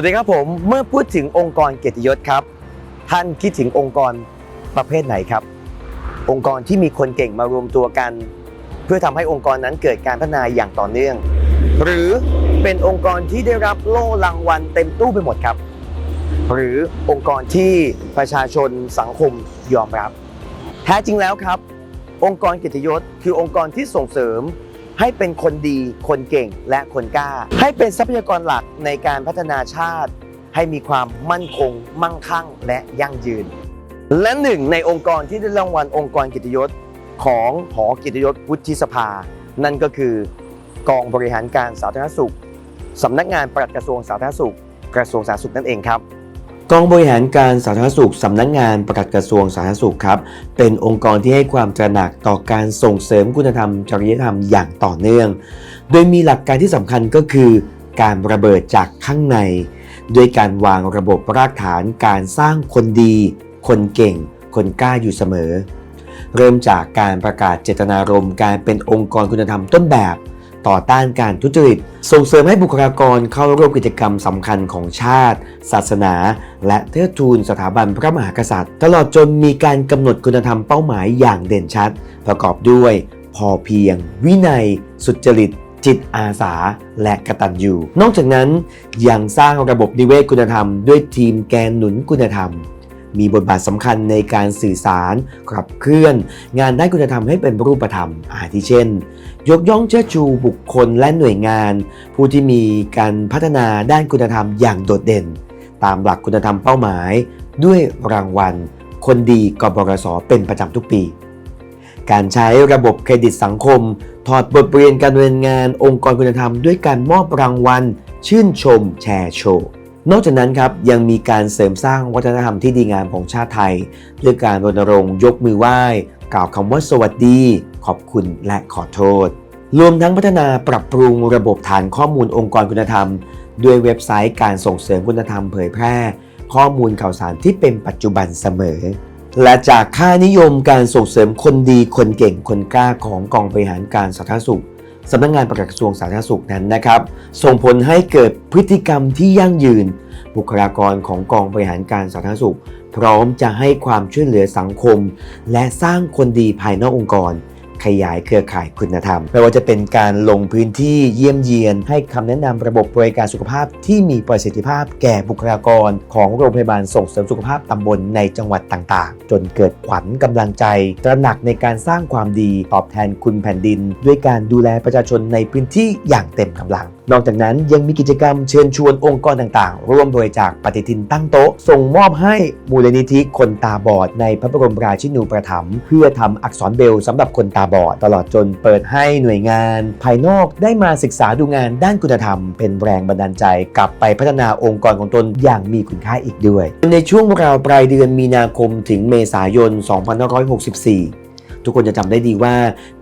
สวัสดีครับผมเมื่อพูดถึงองค์กรเกียรติยศครับ ท่านคิดถึงองค์กรประเภทไหนครับ องค์กรที่มีคนเก่งมารวมตัวกัน เพื่อทำให้องค์กรนั้นเกิดการพัฒนาอย่างต่อเนื่อง หรือเป็นองค์กรที่ได้รับโล่รางวัลเต็มตู้ไปหมดครับ หรือองค์กรที่ประชาชนสังคมยอมรับ แท้จริงแล้วครับ องค์กรเกียรติยศ คือองค์กรที่ส่งเสริม ให้เป็นคนดี คนเก่งและคนกล้า ให้เป็นทรัพยากรหลักในการพัฒนาชาติ ให้มีความมั่นคง มั่งคั่ง และยั่งยืน และหนึ่งในองค์กรที่ได้รางวัลองค์กรกียรติยศของหอกียรติยศวุฒิสภา นั่นก็คือกองบริหารการสาธารณสุขสำนักงานปลัดกระทรวงสาธารณสุข กระทรวงสาธารณสุขนั่นเองครับ กองบริหารการสาธารณสุขสำนักงานปลัดกระทรวงสาธารณสุขครับ เป็นองค์กรที่ให้ความตระหนักต่อการส่งเสริมคุณธรรม จริยธรรมอย่างต่อเนื่อง โดยมีหลักการที่สำคัญก็คือ การระเบิดจากข้างใน ด้วยการวางระบบรากฐานการสร้างคนดี คนเก่ง คนกล้าอยู่เสมอ เริ่มจากการประกาศเจตนารมณ์การเป็นองค์กรคุณธรรมต้นแบบ ต่อต้านการทุจริต ส่งเสริมให้บุคลากรเข้าร่วมกิจกรรมสำคัญของชาติ ศาสนา และเทิดทูนสถาบันพระมหากษัตริย์ ตลอดจนมีการกำหนดคุณธรรมเป้าหมายอย่างเด่นชัด ประกอบด้วย พอเพียง วินัย สุจริตจิตอาสาและกระตัญญูนอกจากนั้นยังสร้างระบบนิเวศคุณธรรม ด้วยทีมแกนหนุนคุณธรรม มีบทบาทสำคัญในการสื่อสารขับเคลื่อน งานด้านคุณธรรมให้เป็นรูปธรรม อาทิเช่น ยกย่องเชิดชูบุคคลและหน่วยงาน ผู้ที่มีการพัฒนาด้านคุณธรรมอย่างโดดเด่น ตามหลักคุณธรรมเป้าหมาย ด้วยรางวัล คนดีกบกสเป็นประจำทุกปี การใช้ระบบเครดิตสังคม ถอดบทเรียนการดำเนินงานองค์กรคุณธรรม ด้วยการมอบรางวัล ชื่นชมแชร์โชว์ นอกจากนั้นครับยังมีการเสริมสร้างวัฒนธรรมที่ดีงามของชาติไทยด้วยการรณรงค์ยกมือไหว้ กล่าวคำว่าสวัสดี ขอบคุณและขอโทษ รวมทั้งพัฒนาปรับปรุงระบบฐานข้อมูลองค์กรคุณธรรม ด้วยเว็บไซต์การส่งเสริมคุณธรรมเผยแพร่ ข้อมูลข่าวสารที่เป็นปัจจุบันเสมอ และจากค่านิยมการส่งเสริมคนดีคนเก่งคนกล้าของกองบริหารการสาธารณสุข สำนักงานปลัดกระทรวงสาธารณสุขนั้นนะครับ ส่งผลให้เกิดพฤติกรรมที่ยั่งยืน บุคลากรของกองบริหารการสาธารณสุข พร้อมจะให้ความช่วยเหลือสังคม และสร้างคนดีภายนอกองค์กร ขยายเครือข่ายคุณธรรม ไม่ว่าจะเป็นการลงพื้นที่เยี่ยมเยียน ให้คำแนะนำระบบบริการสุขภาพที่มีประสิทธิภาพแก่บุคลากร ของโรงพยาบาลส่งเสริมสุขภาพตำบลในจังหวัดต่างๆ จนเกิดขวัญกำลังใจ ตระหนักในการสร้างความดีตอบแทนคุณแผ่นดิน ด้วยการดูแลประชาชนในพื้นที่อย่างเต็มกำลัง นอกจากนั้นยังมีกิจกรรมเชิญชวนองค์กรต่างๆ ร่วมบริจาคปฏิทินตั้งโต๊ะ ส่งมอบให้มูลนิธิคนตาบอด ในพระบรมราชินูปถัมภ์เพื่อทำอักษรเบลสำหรับคนตาบอด ตลอดจนเปิดให้หน่วยงาน ภายนอกได้มาศึกษาดูงานด้านคุณธรรม เป็นแรงบันดาลใจกลับไปพัฒนาองค์กรของตนอย่างมีคุณค่าอีกด้วย ในช่วงราวปลายเดือนมีนาคมถึงเมษายน 2564 ทุกคนจะจำได้ดีว่า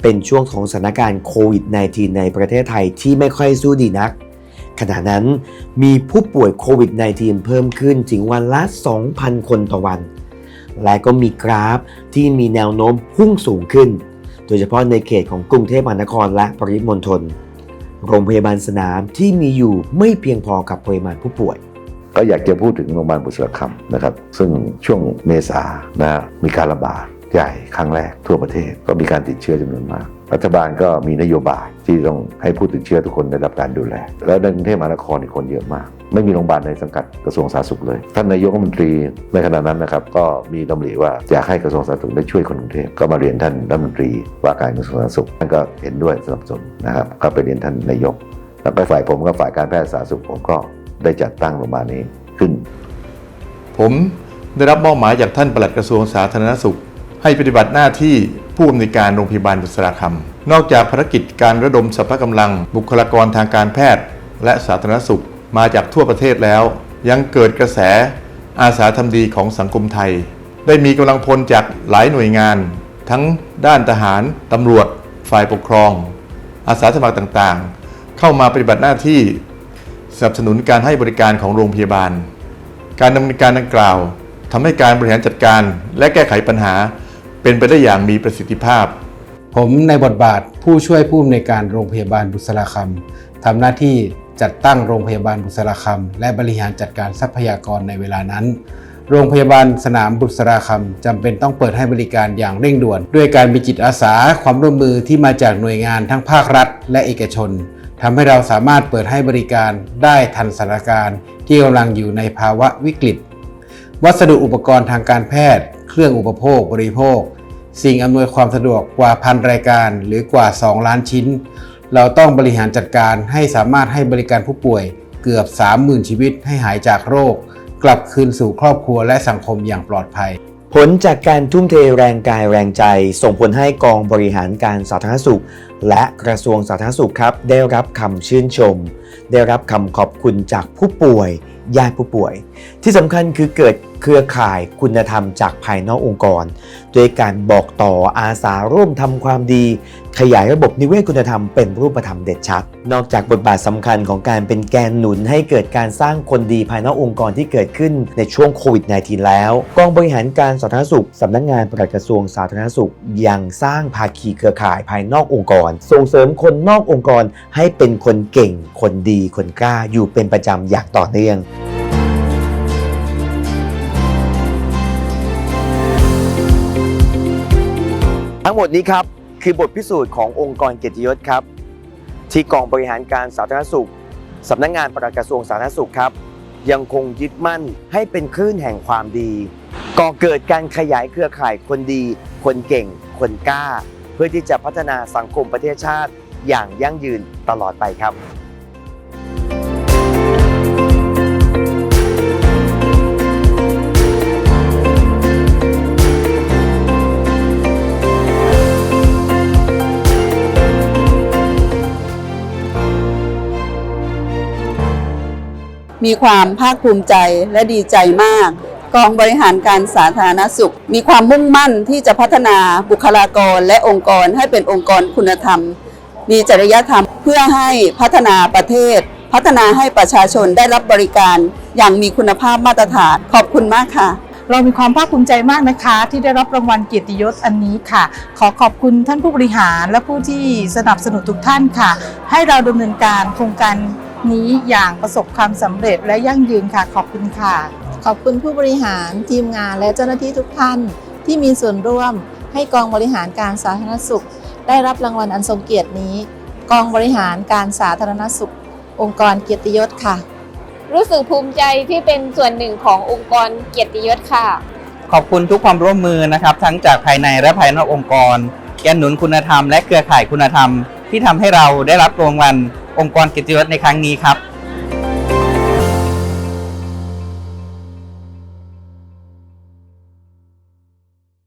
เป็นช่วงของสถานการณ์โควิด -19 ในประเทศไทยที่ไม่ค่อยสู้ดีนัก ขณะนั้นมีผู้ป่วยโควิด -19 เพิ่มขึ้นถึงวันละ 2,000 คนต่อวัน และก็มีกราฟที่มีแนวโน้มพุ่งสูงขึ้น โดยเฉพาะในเขตของกรุงเทพมหานครและปริมณฑลโรงพยาบาลสนามที่มีอยู่ไม่เพียงพอกับปริมาณผู้ป่วยก็อยากจะพูดถึงโรงพยาบาลบุษราคำนะครับ ซึ่งช่วงเมษานะมีการระบาด ใหญ่ครั้งแรกทั่วประเทศก็มีการติดเชื้อจำนวนมาก รัฐบาลก็มีนโยบายที่ต้องให้ผู้ติดเชื้อทุกคนได้รับการดูแล แล้วในกรุงเทพมหานครอีกคนเยอะมาก ไม่มีโรงพยาบาลในสังกัดกระทรวงสาธารณสุขเลย ท่านนายกรัฐมนตรีในขณะนั้นนะครับก็มีดำริว่าอยากให้กระทรวงสาธารณสุขได้ช่วยคนกรุงเทพก็มาเรียนท่านรัฐมนตรีว่าการกระทรวงสาธารณสุขท่านก็เห็นด้วยสนับสนุนนะครับก็ไปเรียนท่านนายกแล้วก็ฝ่ายผมก็ฝ่ายการแพทย์สาธารณสุขผมก็ได้จัดตั้งโรงพยาบาลนี้ขึ้น ผมได้รับมอบหมายจากท่านปลัดกระทรวงสาธารณสุข ให้ปฏิบัติหน้าที่ผู้อำนวยการโรงพยาบาลบุษราคำนอกจากภารกิจการระดมสรรพกำลัง บุคลากรทางการแพทย์ และสาธารณสุขมาจากทั่วประเทศแล้ว ยังเกิดกระแสอาสาทำดีของสังคมไทย ได้มีกำลังพลจากหลายหน่วยงาน ทั้งด้านทหารตำรวจ ฝ่ายปกครอง อาสาสมัครต่างๆ เข้ามาปฏิบัติหน้าที่สนับสนุนการให้บริการของโรงพยาบาล การดำเนินการดังกล่าวทำให้การบริหารจัดการและแก้ไขปัญหา เป็นไปได้อย่างมีประสิทธิภาพ ผมในบทบาทผู้ช่วยผู้อำนวยการโรงพยาบาลบุษราคำทำหน้าที่จัดตั้งโรงพยาบาลบุษราคำและบริหารจัดการทรัพยากรในเวลานั้น โรงพยาบาลสนามบุษราคำจำเป็นต้องเปิดให้บริการอย่างเร่งด่วน ด้วยการมีจิตอาสาความร่วมมือที่มาจากหน่วยงานทั้งภาครัฐ และเอกชนทำให้เราสามารถเปิดให้บริการได้ทันสถานการณ์ที่กำลังอยู่ในภาวะวิกฤต วัสดุอุปกรณ์ทางการแพทย์ เครื่องอุปโภคบริโภค สิ่งอำนวยความสะดวกกว่าพันรายการหรือกว่า 2 ล้านชิ้น เราต้องบริหารจัดการให้สามารถให้บริการผู้ป่วยเกือบ 30,000 ชีวิตให้หายจากโรค กลับคืนสู่ครอบครัวและสังคมอย่างปลอดภัย ผลจากการทุ่มเทแรงกายแรงใจ ส่งผลให้กองบริหารการสาธารณสุข และกระทรวงสาธารณสุขครับ ได้รับคำชื่นชม ได้รับคำขอบคุณจากผู้ป่วย ญาติผู้ป่วย ที่สำคัญคือเกิดเครือข่ายคุณธรรมจากภายนอกองค์กร โดยการบอกต่ออาสาร่วมทำความดี ขยายระบบนิเวศคุณธรรมเป็นรูปธรรมเด็ดชัด นอกจากบทบาทสำคัญของการเป็นแกนหนุนให้เกิดการสร้างคนดีภายนอกองค์กรที่เกิดขึ้นในช่วงโควิด -19 แล้ว กองบริหารการสาธารณสุขสำนักงานปลัดกระทรวงสาธารณสุขยังสร้างภาคีเครือข่ายภายนอกองค์กรส่งเสริมคนนอกองค์กรให้เป็นคนเก่ง คนดี คนกล้า อยู่เป็นประจำอย่างต่อเนื่องทั้งหมดนี้ครับ คือบทพิสูจน์ขององค์กรเกียรติยศครับ ที่กองบริหารการสาธารณสุขสำนักงงานปลัดกระทรวงสาธารณสุขครับ ยังคงยึดมั่นให้เป็นคลื่นแห่งความดี ก่อเกิดการขยายเครือข่ายคนดี คนเก่ง คนกล้า พื่อที่จะพัฒนาสังคมประเทศชาติอย่างยั่งยืนตลอดไปครับมีความภาคภูมิใจและดีใจมาก กองบริหารการสาธารณสุข มีความมุ่งมั่นที่จะพัฒนาบุคลากรและองค์กรให้เป็นองค์กรคุณธรรม มีจริยธรรมเพื่อให้พัฒนาประเทศ พัฒนาให้ประชาชนได้รับบริการ อย่างมีคุณภาพมาตรฐานขอบคุณมากค่ะ เรามีความภาคภูมิใจมากนะคะ ที่ได้รับรางวัลเกียรติยศอันนี้ค่ะ ขอขอบคุณท่านผู้บริหารและผู้ที่สนับสนุนทุกท่านค่ะ ให้เราดำเนินการโครงการนี้อย่างประสบความสำเร็จและยั่งยืนค่ะ ขอบคุณค่ะ ขอบคุณผู้บริหารทีมงานและเจ้าหน้าที่ทุกท่าน ที่มีส่วนร่วม ให้กองบริหารการสาธารณสุข ได้รับรางวัลอันทรงเกียรตินี้ กองบริหารการสาธารณสุข องค์กรเกียรติยศค่ะ รู้สึกภูมิใจที่เป็นส่วนหนึ่งขององค์กรเกียรติยศค่ะ ขอบคุณทุกความร่วมมือนะครับ ทั้งจากภายในและภายนอกองค์กรแกนหนุนคุณธรรมและเครือข่ายคุณธรรม ที่ทำให้เราได้รับรางวัลองค์กรเกียรติยศในครั้งนี้ครับ